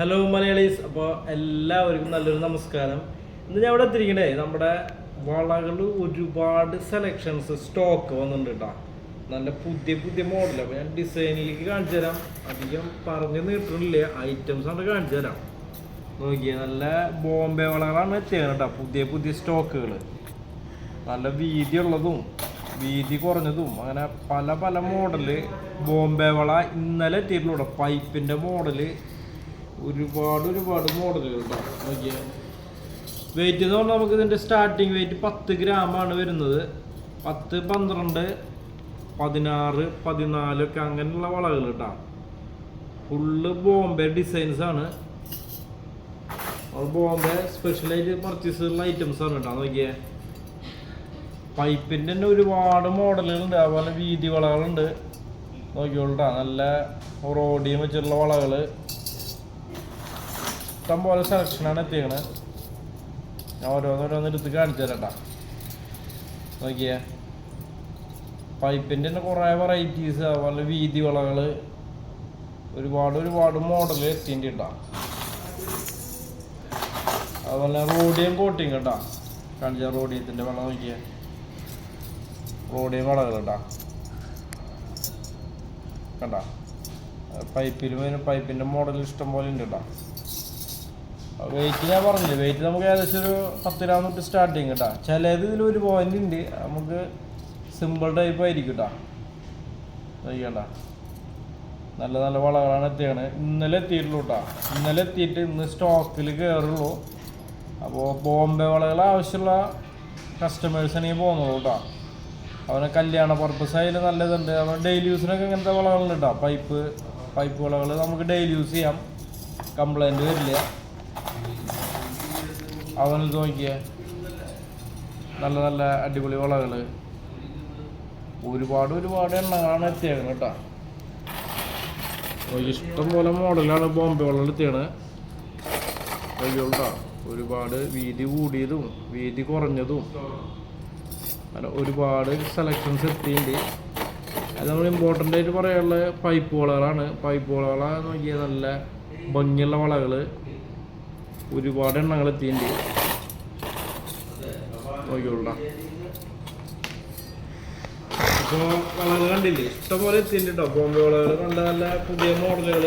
Hello Malayalees. അപ്പോൾ എല്ലാവർക്കും നല്ലൊരു നമസ്കാരം. ഇന്ന് ഞാൻ ഇവിടെ എത്തിയിരിക്കണേ നമ്മുടെ വളകൾ ഒരുപാട് സെലക്ഷൻസ് സ്റ്റോക്ക് വന്നിട്ടുണ്ട് കേട്ടോ നല്ല പുതിയ പുതിയ അപ്പോൾ ഞാൻ ഡിസൈനിലേക്ക് കാണിച്ചു തരാം. അധികം പറഞ്ഞു നീട്ടുന്നില്ലേ ഐറ്റംസ് ആണ് കാണിച്ചു തരാം. നോക്കിയേ നല്ല ബോംബെ വളകളാണ് എത്തിയത് കേട്ടോ പുതിയ പുതിയ സ്റ്റോക്കുകൾ നല്ല വീതി ഉള്ളതും വീതി കുറഞ്ഞതും അങ്ങനെ പല പല മോഡൽ ബോംബെ വള ഇന്നലെ എത്തിയിട്ടുള്ളൂ പൈപ്പിന്റെ മോഡൽ ഒരുപാട് ഒരുപാട് മോഡലുകൾ ഉണ്ടാവും നോക്കിയേ. വെയിറ്റ് എന്ന് പറഞ്ഞാൽ നമുക്ക് ഇതിന്റെ സ്റ്റാർട്ടിങ് വെയിറ്റ് പത്ത് ഗ്രാമാണ് വരുന്നത്. പത്ത് പന്ത്രണ്ട് പതിനാറ് പതിനാലൊക്കെ അങ്ങനെയുള്ള വളകൾ കേട്ടോ ഫുള്ള് ബോംബെ ഡിസൈൻസ് ആണ്. ബോംബെ സ്പെഷ്യലായിട്ട് പർച്ചേസ് ചെയ്യുന്ന ഐറ്റംസ് ആണ് കേട്ടോ നോക്കിയേ. പൈപ്പിന്റെ തന്നെ ഒരുപാട് മോഡലുകളുണ്ട് അതുപോലെ വീതി വളകളുണ്ട് നോക്കിയോളട്ടാ നല്ല റോഡിയും വെച്ചിട്ടുള്ള വളകൾ ഇഷ്ടം പോലെ സെലക്ഷനാണ് എത്തിക്കണത് ഞാൻ ഓരോന്നോരോന്ന് എടുത്ത് കാണിച്ചു തരട്ടാ. നോക്കിയേ. പൈപ്പിന്റെ തന്നെ കുറേ വെറൈറ്റീസ് അതുപോലെ വീതി വളകൾ ഒരുപാട് ഒരുപാട് മോഡൽ എത്തിന്റെ ഇട്ടാ അതുപോലെ റോഡിയം കോട്ടിങ് കേട്ടാ. കാണിച്ച റോഡിയത്തിന്റെ വെള്ളം നോക്കിയേ. റോഡിയം വളകൾ കേട്ടാ. കണ്ട? പൈപ്പിലും പൈപ്പിന്റെ മോഡൽ ഇഷ്ടം പോലെ ഉണ്ട് കേട്ടോ. വെയിറ്റ് ഞാൻ പറഞ്ഞില്ല വെയിറ്റ് നമുക്ക് ഏകദേശം ഒരു പത്ത് ഗ്രാം തൊട്ട് സ്റ്റാർട്ടിങ് കേട്ടോ. ചിലത് ഇതിൽ ഒരു പോയിന്റ് ഉണ്ട് നമുക്ക് സിമ്പിൾ ടൈപ്പ് ആയിരിക്കും കേട്ടോ. നോക്കിക്കണ്ട നല്ല നല്ല വളകളാണ് എത്തിയാണ് ഇന്നലെ എത്തിയിട്ടുള്ളൂ കേട്ടോ. ഇന്നലെ എത്തിയിട്ട് ഇന്ന് സ്റ്റോക്കിൽ കയറുള്ളൂ അപ്പോൾ ബോംബെ വളകൾ ആവശ്യമുള്ള കസ്റ്റമേഴ്സിനെ പോകുന്നുള്ളൂ കേട്ടോ. അവന് കല്യാണ പർപ്പസ് ആയാലും നല്ലതുണ്ട്. അവൻ ഡെയിലി യൂസിനൊക്കെ ഇങ്ങനത്തെ വളകളുണ്ട് കേട്ടോ. പൈപ്പ് പൈപ്പ് വളകൾ നമുക്ക് ഡെയിലി യൂസ് ചെയ്യാം. കംപ്ലൈന്റ് വരില്ല. അവന് നോക്കിയേ. നല്ല നല്ല അടിപൊളി വളകൾ ഒരുപാട് ഒരുപാട് എണ്ണങ്ങളാണ് എത്തിയേക്കുന്നത് കേട്ടോ. ഇഷ്ടം പോലെ മോഡലാണ് ബോംബെ വെള്ളം എത്തിയത് കേട്ടോ. ഒരുപാട് വീതി കൂടിയതും വീതി കുറഞ്ഞതും. അല്ല ഒരുപാട് സെലക്ഷൻസ് എത്തിയിട്ടുണ്ട്. അത് നമ്മൾ ഇമ്പോർട്ടന്റ് ആയിട്ട് പറയാനുള്ള പൈപ്പ് വളകളാണ്. പൈപ്പ് വളകളാണ് നോക്കിയാൽ നല്ല ഭംഗിയുള്ള വളകൾ ഒരുപാട് എണ്ണങ്ങൾ എത്തിയിട്ടുണ്ട്. നോക്കിയോളാം അപ്പോൾ വളകൾ കണ്ടില്ലേ? ഇഷ്ടംപോലെ എത്തിയിട്ടുണ്ട് കേട്ടോ ബോംബെ വളകൾ നല്ല നല്ല പുതിയ മോഡലുകൾ.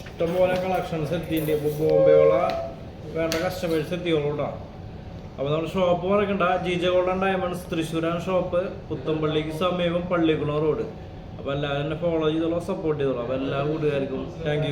ഇഷ്ടംപോലെ കളക്ഷൻസ് എത്തിയിട്ടുണ്ട്. ഇപ്പോൾ ബോംബെ വള വേണ്ട കസ്റ്റമേഴ്സ് എത്തിയോളൂ കേട്ടോ അപ്പോൾ നമ്മൾ ഷോപ്പ് പറയണ്ട ജിജ ഗോൾഡൻ ഡയമണ്ട്സ് തൃശ്ശൂരാണ് ഷോപ്പ് പുത്തമ്പള്ളിക്ക് സമീപം പള്ളിക്കുളം റോഡ് അപ്പോൾ എല്ലാവരും എന്നെ ഫോളോ ചെയ്തോളാം സപ്പോർട്ട് ചെയ്തോളാം. അപ്പോൾ എല്ലാ കൂട്ടുകാർക്കും താങ്ക്